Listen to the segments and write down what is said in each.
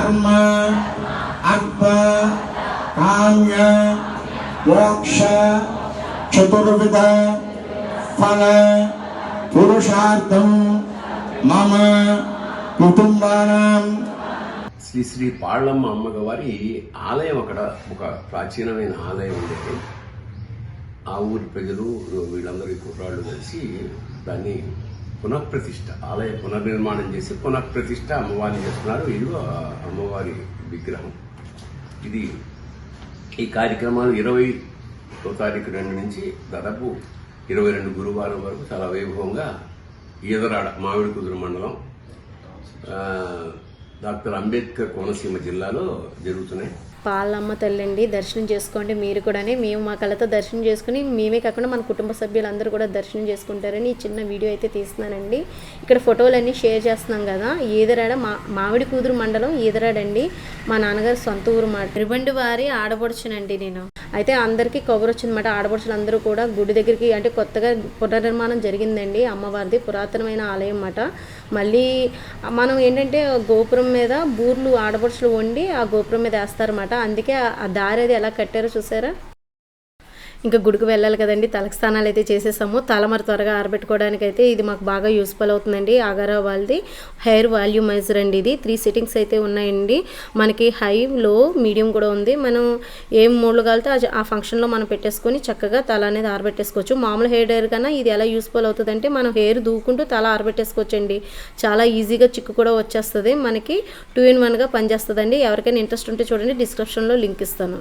కర్మ అర్ప కామ్య మోక్ష చతుర్విధ ఫల పురుషార్థం మమ కుటుంబానం శ్రీ శ్రీ పాళ్ళమ్మ అమ్మగవారి ఆలయం అక్కడ ఒక ప్రాచీనమైన ఆలయం ఉండేది ఆ ఊరి ప్రజలు వీళ్ళందరూ కుర్రాళ్ళు కలిసి దాన్ని పునఃప్రతిష్ఠ ఆలయ పునర్నిర్మాణం చేసి పునఃప్రతిష్ఠ అమ్మవారిని చేస్తున్నారు. ఇది అమ్మవారి విగ్రహం. ఇది ఈ కార్యక్రమాలు ఇరవై తారీఖు రెండు నుంచి దాదాపు ఇరవై రెండు గురువారం వరకు చాలా వైభవంగా ఈదరాడ మామిడి కుదురు మండలం డాక్టర్ అంబేద్కర్ కోనసీమ జిల్లాలో జరుగుతున్నాయి. పాలమ్మ తల్లండి దర్శనం చేసుకోండి మీరు కూడా మేము మా కళ్ళతో దర్శనం చేసుకుని మేమే కాకుండా మన కుటుంబ సభ్యులందరూ కూడా దర్శనం చేసుకుంటారని ఈ చిన్న వీడియో అయితే తీస్తున్నానండి. ఇక్కడ ఫోటోలన్నీ షేర్ చేస్తున్నాం కదా. ఈదరాడ మా మామిడి కూతురు మండలం ఈదరాడండి. మా నాన్నగారు సొంత ఊరు మాట. రిబండి వారి ఆడపడుచునండి నేను. అయితే అందరికీ కబురు వచ్చిందన్నమాట ఆడపడుచులందరూ కూడా గుడి దగ్గరికి అంటే కొత్తగా పునర్నిర్మాణం జరిగిందండి. అమ్మవారిది పురాతనమైన ఆలయం అన్నమాట. మళ్ళీ మనం ఏంటంటే గోపురం మీద బూర్లు ఆడపడుచులు వండి ఆ గోపురం మీద వేస్తారన్నమాట. అందుకే ఆ- ఆ దారి అది ఎలా కట్టారో చూసారా? ఇంకా గుడికి వెళ్ళాలి కదండి. తలకి స్నానాలు అయితే చేసేసాము. తల మరి త్వరగా ఆరబెట్టుకోవడానికి అయితే ఇది మాకు బాగా యూస్ఫుల్ అవుతుందండి. ఆగారా వాళ్ళది హెయిర్ వాల్యూమైజర్ అండి ఇది. త్రీ సిట్టింగ్స్ అయితే ఉన్నాయండి. మనకి హై లో మీడియం కూడా ఉంది. మనం ఏం మూడు కాలితే ఆ- ఆ ఫంక్షన్లో మనం పెట్టేసుకొని చక్కగా తల అనేది ఆరబెట్టేసుకోవచ్చు. మామూలు హెయిర్ డైర్ కన్నా ఇది ఎలా యూస్ఫుల్ అవుతుందంటే మనం హెయిర్ దూకుంటూ తల ఆరబెట్టేసుకోవచ్చు అండి చాలా ఈజీగా చిక్కు కూడా వచ్చేస్తుంది. మనకి టూ ఇన్ వన్గా పనిచేస్తుందండి. ఎవరికైనా ఇంట్రెస్ట్ ఉంటే చూడండి డిస్క్రిప్షన్లో లింక్ ఇస్తాను.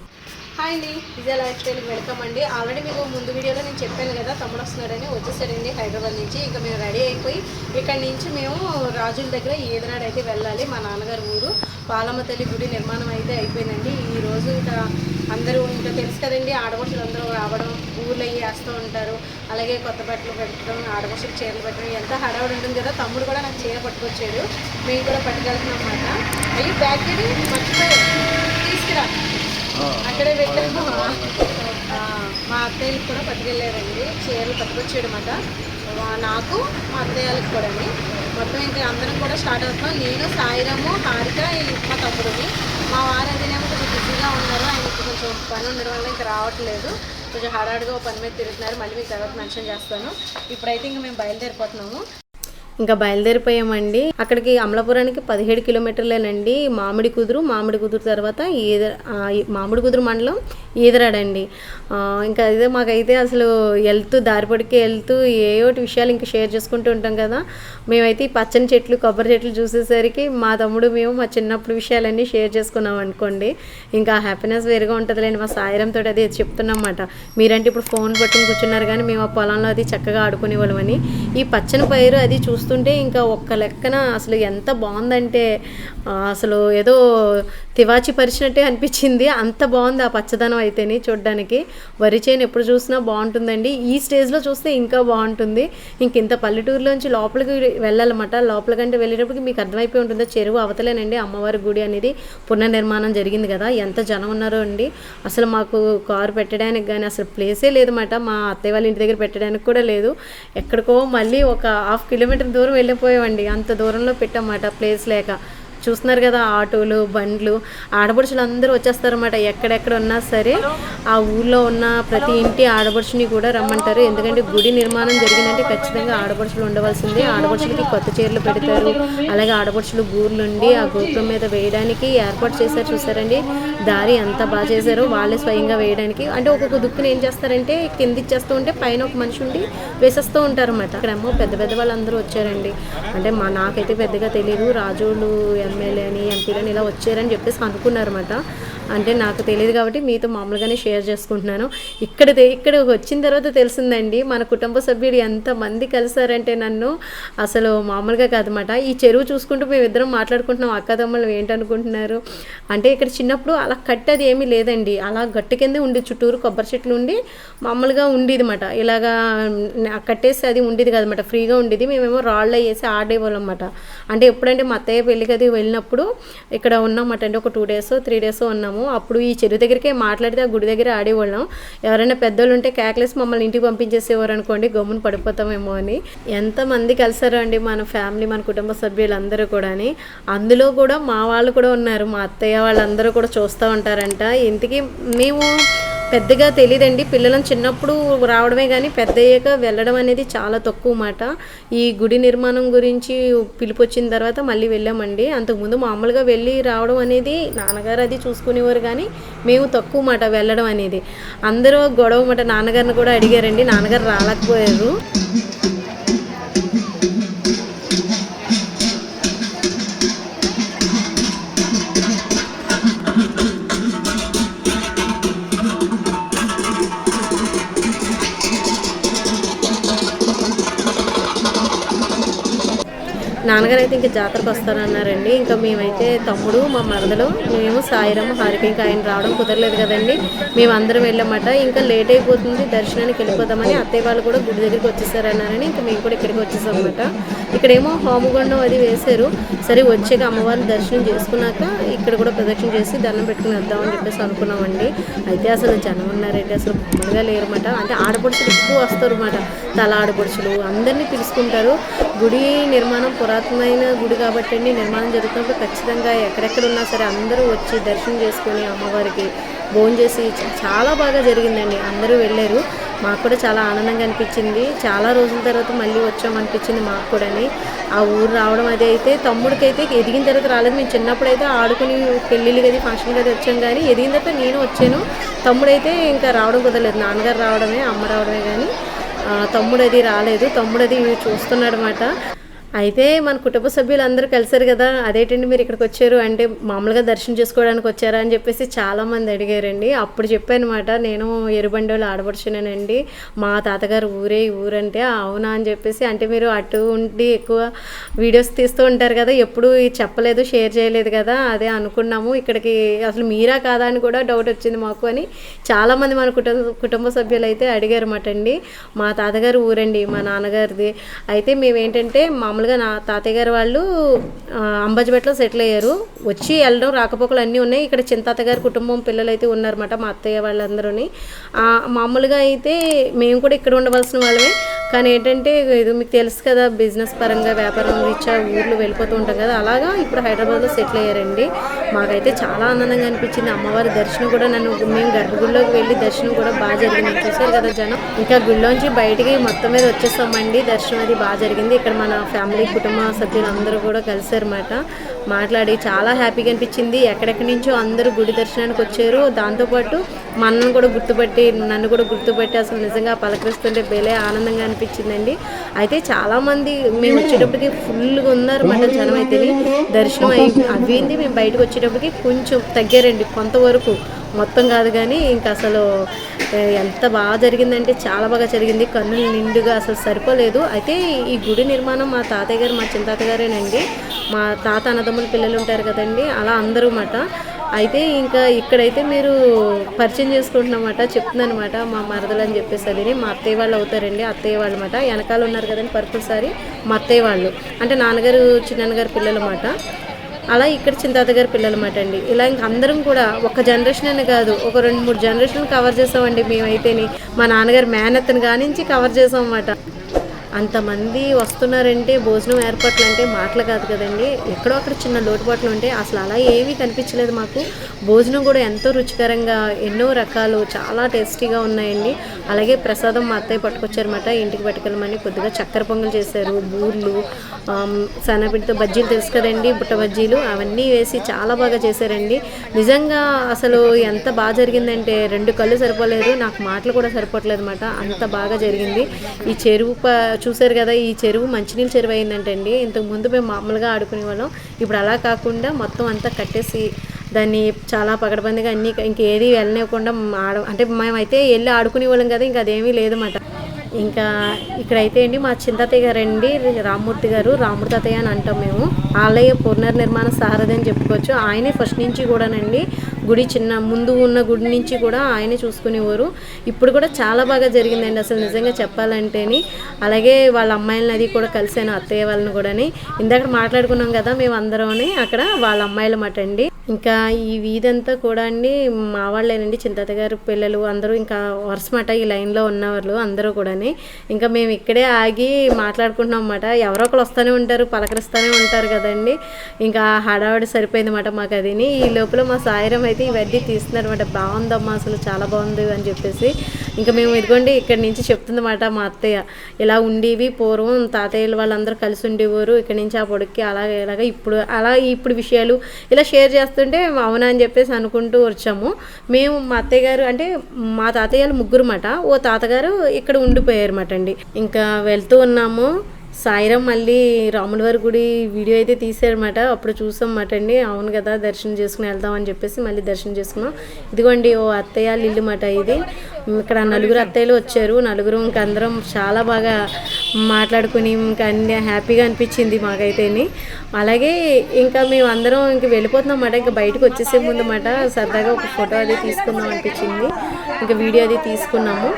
హాయ్ అండి. విజయ లైఫ్ స్టైల్కి వెల్కమ్ అండి ఆల్రెడీ మీకు ముందు వీడియోలో నేను చెప్పాను కదా తమ్ముడు వస్తున్నాడని వచ్చేసాడండి హైదరాబాద్ నుంచి. ఇంకా మేము రెడీ అయిపోయి ఇక్కడి నుంచి మేము రాజుల దగ్గర ఈదనాడు అయితే వెళ్ళాలి మా నాన్నగారు ఊరు. పాలమ్మ తల్లి గుడి నిర్మాణం అయితే అయిపోయిందండి. ఈ రోజు ఇంకా అందరూ ఇంకా తెలుసు కదండి ఆడపడుచులు అందరూ రావడం ఊర్లు అయ్యి వేస్తూ ఉంటారు. అలాగే కొత్త బట్టలు పెట్టడం ఆడపడుచులు చీరలు పెట్టడం ఎంత హడావుడు ఉంటుంది కదా తమ్ముడు కూడా నాకు చీర పట్టుకొచ్చాడు. మేము కూడా పట్టుకెళ్తున్నాం అన్నమాట. అయ్యి బ్యాగ్ మర్చిపోయాడు తీసుకురా. అక్కడే పెట్టాము. మా అత్తయ్యలకు కూడా పట్టుకెళ్ళారండి. చీరలు పట్టుకొచ్చాడనమాట నాకు మా అత్తయ్యలకు కూడా మొత్తం ఇంకా అందరం కూడా స్టార్ట్ అవుతున్నాం. నేను సాయిరాము హారిక మా తమ్ముడిని. మా వారు అదేనేమో కొంచెం బిజీగా ఉన్నారు. ఆయనకి కొంచెం పని ఉండడం వల్ల ఇంకా రావట్లేదు. కొంచెం హడాడుగా పని మీద తిరుగుతున్నారు. మళ్ళీ మీకు తర్వాత మెన్షన్ చేస్తాను. ఇప్పుడైతే ఇంకా మేము బయలుదేరిపోతున్నాము. ఇంకా బయలుదేరిపోయామండి. అక్కడికి అమలాపురానికి పదిహేడు కిలోమీటర్లేనండి. మామిడి కుదురు మామిడి కుదురు తర్వాత ఈదర మామిడి కుదురు మండలం ఈదరాడండి. ఇంకా అదే మాకైతే అసలు వెళ్తూ దారిపడికి వెళ్తూ ఏయోటి విషయాలు ఇంకా షేర్ చేసుకుంటూ ఉంటాం కదా. మేమైతే ఈ పచ్చని చెట్లు కొబ్బరి చెట్లు చూసేసరికి మా తమ్ముడు మేము మా చిన్నప్పుడు విషయాలన్నీ షేర్ చేసుకున్నాం అనుకోండి. ఇంకా హ్యాపీనెస్ వేరుగా ఉంటుందిలేండి. మా సాయిరంతో అది చెప్తున్నమాట మీరంటే ఇప్పుడు ఫోన్ పట్టుకుని కూర్చున్నారు కానీ మేము ఆ పొలంలో అది చక్కగా ఆడుకునేవాళ్ళమని. ఈ పచ్చని పైరు అది చూస్తుంటే ఇంకా ఒక్క లెక్కన అసలు ఎంత బాగుందంటే అసలు ఏదో తివాచి పరిచినట్టే అనిపించింది. అంత బాగుంది ఆ పచ్చదనం అయితేని చూడడానికి. వరి చేను ఎప్పుడు చూసినా బాగుంటుందండి. ఈ స్టేజ్లో చూస్తే ఇంకా బాగుంటుంది. ఇంక ఇంత పల్లెటూరులోంచి లోపలికి వెళ్ళాలన్నమాట. లోపలికంటే వెళ్ళేటప్పటికి మీకు అర్థమైపోయి ఉంటుంది? చెరువు అవతలేనండి అమ్మవారి గుడి అనేది. పునర్నిర్మాణం జరిగింది కదా. ఎంత జనం ఉన్నారో అండి. అసలు మాకు కారు పెట్టడానికి కానీ అసలు ప్లేసే లేదన్నమాట. మా అత్తయ్య వాళ్ళ ఇంటి దగ్గర పెట్టడానికి కూడా లేదు. ఎక్కడికో మళ్ళీ ఒక హాఫ్ కిలోమీటర్ దూరం వెళ్ళిపోయామండి అంత దూరంలో పెట్టామాట ప్లేస్ లేక. చూస్తున్నారు కదా ఆటోలు బండ్లు ఆడపడుచులు అందరూ వచ్చేస్తారన్నమాట. ఎక్కడెక్కడ ఉన్నా సరే ఆ ఊళ్ళో ఉన్న ప్రతి ఇంటి ఆడపడుచుని కూడా రమ్మంటారు. ఎందుకంటే గుడి నిర్మాణం జరిగిందంటే ఖచ్చితంగా ఆడపడుచులు ఉండవలసిందే. ఆడపడుచులకి కొత్త చీరలు పెడతారు. అలాగే ఆడపడుచులు గూర్లుండి ఆ గోపురం మీద వేయడానికి ఏర్పాటు చేశారు చూసారండి. దారి ఎంత బాగా చేశారో వాళ్ళే స్వయంగా వేయడానికి. అంటే ఒక్కొక్క దుక్కుని ఏం చేస్తారంటే కింద ఇచ్చేస్తూ ఉంటే పైన ఒక మనిషి ఉండి వేసేస్తూ ఉంటారు అన్నమాట అక్కడేమో పెద్ద పెద్ద వాళ్ళందరూ వచ్చారండి. అంటే మా నాకైతే పెద్దగా తెలియదు రాజులు ఎమ్మెల్యే అని ఎంపీలు ఇలా వచ్చారని చెప్పేసి అనుకున్నారన్నమాట. అంటే నాకు తెలియదు కాబట్టి మీతో మామూలుగానే షేర్ చేసుకుంటున్నాను. ఇక్కడ ఇక్కడ వచ్చిన తర్వాత తెలిసిందండి మన కుటుంబ సభ్యుడు ఎంతమంది కలిసారంటే నన్ను అసలు మామూలుగా కాదన్నమాట. ఈ చెరువు చూసుకుంటూ మేము ఇద్దరం మాట్లాడుకుంటున్నాం అక్క తమ్ముళ్ళు ఏంటనుకుంటున్నారు? అంటే ఇక్కడ చిన్నప్పుడు అలా కట్టేది ఏమీ లేదండి. అలా గట్టు కిందే ఉండి చుట్టూరు కొబ్బరి చెట్లు ఉండి మామూలుగా ఉండేది అనమాట ఇలాగా కట్టేసి అది ఉండేది కదనమాట ఫ్రీగా ఉండేది. మేమేమో రాళ్ళు వేసి ఆడేవాళ్ళం అనమాట అంటే ఎప్పుడంటే మా అత్తయ్య పెళ్ళికి అది వెళ్ళినప్పుడు ఇక్కడ ఉన్నామట అంటే ఒక టూ డేస్ త్రీ డేస్ ఉన్నాము. ఉన్నాము అప్పుడు ఈ చెరువు దగ్గరికే మాట్లాడితే ఆ గుడి దగ్గర ఆడేవాళ్ళం. ఎవరైనా పెద్దోళ్ళు ఉంటే కేకలేసి మమ్మల్ని ఇంటికి పంపించేసేవారు అనుకోండి గమ్మున పడిపోతామేమో అని. ఎంతమంది కలిసారో అండి మన ఫ్యామిలీ మన కుటుంబ సభ్యులందరూ కూడా అందులో కూడా మా వాళ్ళు కూడా ఉన్నారు. మా అత్తయ్య వాళ్ళందరూ కూడా చూస్తూ ఉంటారంట. ఇంతకీ మేము పెద్దగా తెలియదండి పిల్లలను చిన్నప్పుడు రావడమే కానీ పెద్ద అయ్యాక వెళ్ళడం అనేది చాలా తక్కువ మాట. ఈ గుడి నిర్మాణం గురించి పిలుపు వచ్చిన తర్వాత మళ్ళీ వెళ్ళామండి. అంతకుముందు మామూలుగా వెళ్ళి రావడం అనేది నాన్నగారు అది చూసుకునేవారు కానీ మేము తక్కువ మాట వెళ్ళడం అనేది. అందరూ గొడవ మాట నాన్నగారిని కూడా అడిగారండి. నాన్నగారు రాలేకపోయారు. నాన్నగారు అయితే ఇంకా జాతరకు వస్తారన్నారండి ఇంకా మేమైతే తమ్ముడు మా మరదలు మేము సాయిరమ్మ హారిక ఇంకా ఆయన రావడం కుదరలేదు కదండి. మేము అందరం వెళ్ళామట. ఇంకా లేట్ అయిపోతుంది దర్శనానికి వెళ్ళిపోదామని అత్తయ్య వాళ్ళు కూడా గుడి దగ్గరికి వచ్చేసారన్నారని ఇంకా మేము కూడా ఇక్కడికి వచ్చేసామన్నమాట. ఇక్కడేమో హోమగుండం అది వేశారు. సరే వచ్చాక అమ్మవారిని దర్శనం చేసుకున్నాక ఇక్కడ కూడా ప్రదక్షిణ చేసి దండం పెట్టుకుని వద్దామని చెప్పేసి అనుకున్నామండి. అయితే అసలు జనం ఉన్నారండి. అసలు మామూలుగా లేరన్నమాట. అంటే ఆడపడుచులు ఎక్కువ వస్తారు అన్నమాట తల ఆడపడుచులు అందరినీ పిలుచుకుంటారు. గుడి నిర్మాణం పురాతన పురాతనమైన గుడి కాబట్టి అండి నిర్మాణం జరుగుతున్నప్పుడు ఖచ్చితంగా ఎక్కడెక్కడ ఉన్నా సరే అందరూ వచ్చి దర్శనం చేసుకొని అమ్మవారికి భోజనం చేసి చాలా బాగా జరిగిందండి. అందరూ వెళ్ళారు. మాకు కూడా చాలా ఆనందంగా అనిపించింది. చాలా రోజుల తర్వాత మళ్ళీ వచ్చాం అనిపించింది మాకు కూడాని. ఆ ఊరు రావడం అది అయితే తమ్ముడికి అయితే ఎదిగిన తర్వాత రాలేదు. మేము చిన్నప్పుడు అయితే ఆడుకుని పెళ్ళిళ్ళు కదా ఫంక్షన్ కదా వచ్చాం కానీ ఎదిగిన తర్వాత నేను వచ్చాను. తమ్ముడైతే ఇంకా రావడం కుదరలేదు. నాన్నగారు రావడమే అమ్మ రావడమే కానీ తమ్ముడు అది రాలేదు. తమ్ముడు అది చూస్తున్నాడు అనమాట అయితే మన కుటుంబ సభ్యులు అందరూ కలిసారు కదా అదేంటండి మీరు ఇక్కడికి వచ్చారు? అంటే మామూలుగా దర్శనం చేసుకోవడానికి వచ్చారా అని చెప్పేసి చాలామంది అడిగారండి. అప్పుడు చెప్పానమాట నేను ఎరుబండోళ్ళు ఆడపడుచున్నానండి. మా తాతగారు ఊరే ఊరంటే అవునా? అని చెప్పేసి. అంటే మీరు అటు ఉండి ఎక్కువ వీడియోస్ తీస్తూ ఉంటారు కదా ఎప్పుడు చెప్పలేదు షేర్ చేయలేదు కదా అదే అనుకున్నాము. ఇక్కడికి అసలు మీరా కాదా అని కూడా డౌట్ వచ్చింది మాకు అని చాలామంది మన కుటుంబ కుటుంబ సభ్యులు అయితే అడిగారు అన్నమాట అండి. మా తాతగారు ఊరండి మా నాన్నగారిది. అయితే మేము ఏంటంటే మామూలుగా నా తాతయ్య గారు వాళ్ళు ఆ, అంబాజీపేటలో సెటిల్ అయ్యారు. వచ్చి వెళ్ళడం రాకపోకలు అన్నీ ఉన్నాయి. ఇక్కడ చింతాత గారి కుటుంబం పిల్లలు అయితే ఉన్నారన్నమాట మా అత్తయ్య వాళ్ళందరూని. మామూలుగా అయితే మేము కూడా ఇక్కడ ఉండవలసిన వాళ్ళమే. కానీ ఏంటంటే ఇది మీకు తెలుసు కదా బిజినెస్ పరంగా వ్యాపారం రీత్యా ఊర్లు వెళ్ళిపోతూ ఉంటాం కదా. అలాగా ఇప్పుడు హైదరాబాద్లో సెటిల్ అయ్యారండి. మాకైతే చాలా ఆనందంగా అనిపించింది. అమ్మవారి దర్శనం కూడా నన్ను మేము గర్భగుడిలోకి వెళ్ళి దర్శనం కూడా బాగా జరిగింది. చూసారు కదా జనం. ఇంకా గుడిలోంచి బయటికి మొత్తం మీద వచ్చేస్తామండి దర్శనం అది బాగా జరిగింది. ఇక్కడ మన ఫ్యామిలీ కుటుంబ సభ్యులందరూ కూడా కలిసారన్నమాట. మాట్లాడి చాలా హ్యాపీగా అనిపించింది. ఎక్కడెక్కడి నుంచో అందరూ గుడి దర్శనానికి వచ్చారు. దాంతోపాటు మనల్ని కూడా గుర్తుపట్టి నన్ను కూడా గుర్తుపట్టి అసలు నిజంగా పలకరిస్తుంటే భలే ఆనందంగా అనిపించిందండి. అయితే చాలామంది మేము వచ్చేటప్పటికి ఫుల్గా ఉన్నారన్నమాట జనం అయితే దర్శనం అయి అవ్వింది మేము బయటకు వచ్చేటప్పటికి కొంచెం తగ్గారండి కొంతవరకు. మొత్తం కాదు కానీ ఇంకా అసలు ఎంత బాగా జరిగిందంటే చాలా బాగా జరిగింది. కన్నులు నిండుగా అసలు సరిపోలేదు. అయితే ఈ గుడి నిర్మాణం మా తాతయ్య గారు మా చింతాత గారేనండి మా తాత అన్నదమ్ముల పిల్లలు ఉంటారు కదండి అలా అందరూ మాట అయితే ఇంకా ఇక్కడైతే మీరు పరిచయం చేసుకుంటున్నమాట చెప్తుందనమాట మా మరదలు అని చెప్పేసి అది మా అత్తయ్య వాళ్ళు అవుతారండి అత్తయ్య వాళ్ళు అనమాట వెనకాల ఉన్నారు కదండి పర్పుల్ సారీ మా అత్తయ్య వాళ్ళు. అంటే నాన్నగారు చిన్నగారు పిల్లలు అన్నమాట అలా ఇక్కడ చింతాత గారి పిల్లలమాట అండి ఇలా ఇంక అందరం కూడా ఒక జనరేషన్ అని కాదు ఒక రెండు మూడు జనరేషన్ కవర్ చేసామండి మేమైతేని. మా నాన్నగారు మేనత్తని కానించి కవర్ చేసాం అన్నమాట అంతమంది వస్తున్నారంటే భోజనం ఏర్పాట్లు అంటే మాటలు కాదు కదండి. ఎక్కడో అక్కడ చిన్న లోటుపాట్లు ఉంటే అసలు అలా ఏమీ కనిపించలేదు మాకు. భోజనం కూడా ఎంతో రుచికరంగా ఎన్నో రకాలు చాలా టేస్టీగా ఉన్నాయండి. అలాగే ప్రసాదం మా అత్తయ్య పట్టుకొచ్చారన్నమాట. ఇంటికి పట్టుకెళ్ళమని కొద్దిగా చక్కెర పొంగలు చేశారు బూర్లు సన్నపిండితో బజ్జీలు తెలుసు కదండి బుట్ట బజ్జీలు అవన్నీ వేసి చాలా బాగా చేశారండి. నిజంగా అసలు ఎంత బాగా జరిగిందంటే రెండు కళ్ళు సరిపోలేదు నాకు మాటలు కూడా సరిపోవట్లేదు అనమాట అంత బాగా జరిగింది. ఈ చెరువు ప చూసారు కదా ఈ చెరువు మంచినీళ్ళ చెరువు అయిందంటండి ఇంతకు ముందు మేము మామూలుగా ఆడుకునే వాళ్ళం. ఇప్పుడు అలా కాకుండా మొత్తం అంతా కట్టేసి దాన్ని చాలా పగడబందిగా అన్ని ఇంకేది వెళ్ళనివ్వకుండా ఆడ అంటే మేమైతే వెళ్ళి ఆడుకునే వాళ్ళం కదా ఇంకా అదేమీ లేదన్నమాట. ఇంకా ఇక్కడైతే అండి మా చింతతయ్య గారండి రామ్మూర్తి గారు రామూర్తి తాతయ్య అని అంటాం మేము. ఆలయ పునర్నిర్మాణ సారథి అని చెప్పుకోవచ్చు. ఆయనే ఫస్ట్ నుంచి కూడానండి గుడి చిన్న ముందు ఉన్న గుడి నుంచి కూడా ఆయనే చూసుకునేవారు. ఇప్పుడు కూడా చాలా బాగా జరిగిందండి అసలు నిజంగా చెప్పాలంటేని. అలాగే వాళ్ళ అమ్మాయిలని అది కూడా కలిసాను అత్తయ్య వాళ్ళని కూడాని. ఇందాక మాట్లాడుకున్నాం కదా మేము అందరం అక్కడ వాళ్ళ అమ్మాయిల మాట అండి ఇంకా ఈ వీధంతా కూడా అండి మా వాళ్ళేనండి చింతత గారు పిల్లలు అందరూ ఇంకా వరుసమాట ఈ లైన్లో ఉన్నవాళ్ళు అందరూ కూడాని ఇంకా మేము ఇక్కడే ఆగి మాట్లాడుకుంటున్నాం అన్నమాట. ఎవరో ఒకరు వస్తూనే ఉంటారు పలకరిస్తూనే ఉంటారు కదండి. ఇంకా హడావిడి సరిపోయింది అన్నమాట మాకు అదిని. ఈ లోపల మా సాయిరం అయితే ఇవన్నీ తీస్తున్నారన్నమాట బాగుందమ్మా అసలు చాలా బాగుంది అని చెప్పేసి. ఇంకా మేము ఇదిగోండి ఇక్కడి నుంచి చెప్తుందన్నమాట మా అత్తయ్య. ఇలా ఉండేవి పూర్వం తాతయ్యలు వాళ్ళందరూ కలిసి ఉండేవారు. ఇక్కడి నుంచి ఆ పొడికి అలాగే ఇలాగ ఇప్పుడు అలా ఇప్పుడు విషయాలు ఇలా షేర్ చేస్తుంటే అవునా అని చెప్పేసి అనుకుంటూ వచ్చాము. మేము మా అత్తయ్య గారు అంటే మా తాతయ్యలు ముగ్గురు మాట ఓ తాతగారు ఇక్కడ ఉండిపోయారు మాట అండి. ఇంకా వెళ్తూ ఉన్నాము. సాయిరం మళ్ళీ రాముల వారి గుడి వీడియో అయితే తీసారన్నమాట అప్పుడు చూసాం అండి. అవును కదా దర్శనం చేసుకుని వెళ్దాం అని చెప్పేసి మళ్ళీ దర్శనం చేసుకున్నాం. ఇదిగోండి ఓ అత్తయ్య ఇల్లు మాట ఇది. ఇక్కడ నలుగురు అత్తయ్యలు వచ్చారు. నలుగురు ఇంక అందరం చాలా బాగా మాట్లాడుకుని ఇంకా అన్ని హ్యాపీగా అనిపించింది మాకైతేని. అలాగే ఇంకా మేము అందరం ఇంక వెళ్ళిపోతున్నాం అన్నమాట ఇంకా బయటకు వచ్చేసే ముందు అన్నమాట సరదాగా ఒక ఫోటో అది తీసుకుందాం అనిపించింది. ఇంకా వీడియో అది తీసుకున్నాము.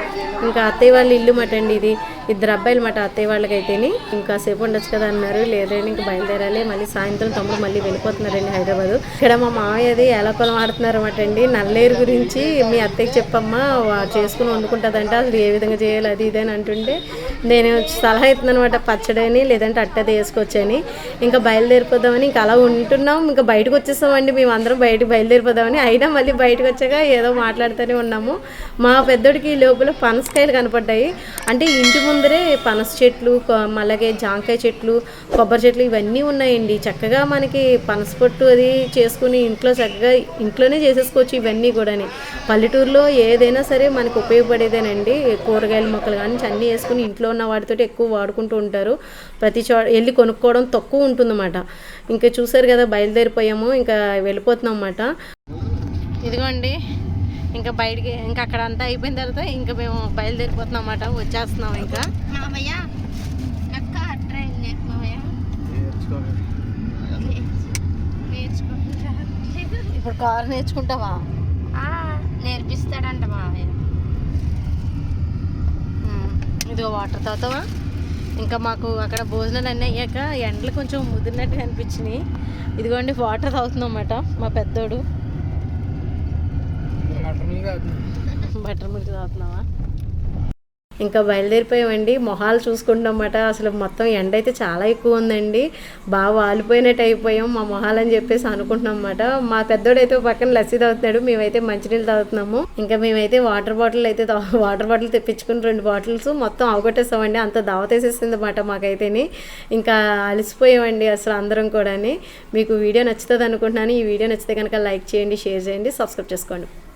ఇంకా అత్తయ్య వాళ్ళ ఇల్లు మాట అండి ఇది. ఇద్దరు అబ్బాయిలు మాట అత్తయ్య వాళ్ళకైతేని ఇంకా సేపు ఉండొచ్చు కదా అన్నారు. లేదండి ఇంకా బయలుదేరాలి. మళ్ళీ సాయంత్రం తమ్ముడు మళ్ళీ వెళ్ళిపోతున్నారండి హైదరాబాద్. ఇక్కడ మా మామయ్య అది ఏలకొలం ఆడుతున్నారు అన్నమాట అండి. నల్లేరు గురించి మీ అత్తయ్యకి చెప్పమ్మా వా- చేసుకుని వండుకుంటుందంటే. అసలు ఏ విధంగా చేయాలి అది ఇది అని అంటుంటే నేను సలహా ఇస్తున్నాను అనమాట పచ్చడని లేదంటే అట్టది వేసుకొచ్చని ఇంకా బయలుదేరిపోదామని ఇంకా అలా ఉంటున్నాం. ఇంకా బయటకు వచ్చేస్తామండి మేము అందరం బయటకు బయలుదేరిపోదామని. అయినా మళ్ళీ బయటకు వచ్చాక ఏదో మాట్లాడుతూనే ఉన్నాము. మా పెద్దోడికి ఈ లోపల పనసకాయలు కనపడ్డాయి. అంటే ఇంటి ముందరే పనస చెట్లు అలాగే జాంకాయ చెట్లు కొబ్బరి చెట్లు ఇవన్నీ ఉన్నాయండి. చక్కగా మనకి పనస పొట్టు అది చేసుకుని ఇంట్లో చక్కగా ఇంట్లోనే చేసేసుకోవచ్చు ఇవన్నీ కూడాని. పల్లెటూరులో ఏదైనా సరే మనకు ఉపయోగపడేదేనండి. కూరగాయల మొక్కలు కానీ అన్నీ వేసుకుని ఇంట్లో ఉన్న వాటితో ఎక్కువ వాడుకుంటూ ఉంటారు. ప్రతి చోట వెళ్ళి కొనుక్కోవడం తక్కువ ఉంటుందన్నమాట. ఇంకా చూసారు కదా బయలుదేరిపోయాము ఇంకా వెళ్ళిపోతున్నాం అన్నమాట. ఇదిగోండి. ఇంకా బయటికి ఇంకా అక్కడ అంతా అయిపోయిన తర్వాత ఇంకా మేము బయలుదేరిపోతున్నాం అన్నమాట వచ్చేస్తున్నాం ఇంకా. మామయ్య అక్క ట్రైన్ మామయ్య. ఇప్పుడు కారు నేర్చుకుంటావా? నేర్పిస్తాడంట మామయ్య. ఇదిగో వాటర్ తాగుతావా? ఇంకా మాకు అక్కడ భోజనాలు అన్నీ అయ్యాక ఎండలు కొంచెం ముదిరినట్టుగా అనిపించినాయి. ఇదిగోండి వాటర్ తాగుతున్నాం అన్నమాట మా పెద్దోడు. బటర్ మిల్క్ తాగుతున్నావా? ఇంకా బయలుదేరిపోయామండి. మొహాలు చూసుకుంటామన్నమాట అసలు మొత్తం ఎండ అయితే చాలా ఎక్కువ ఉందండి. బాగా వాలిపోయినట్టు అయిపోయాం మా మొహాలు అని చెప్పేసి అనుకుంటున్నాం అన్నమాట మా పెద్దోడైతే పక్కన లస్సీ తాగుతున్నాడు. మేమైతే మంచినీళ్ళు తాగుతున్నాము. ఇంకా మేమైతే వాటర్ బాటిల్ అయితే వాటర్ బాటిల్ తెప్పించుకుని రెండు బాటిల్స్ మొత్తం అవగొట్టేసామండి అంత దావతేసేసింది అన్నమాట మాకైతేని. ఇంకా అలసిపోయామండి అసలు అందరం కూడాని. మీకు వీడియో నచ్చుతుంది అనుకుంటున్నాను. ఈ వీడియో నచ్చితే కనుక లైక్ చేయండి షేర్ చేయండి సబ్స్క్రైబ్ చేసుకోండి.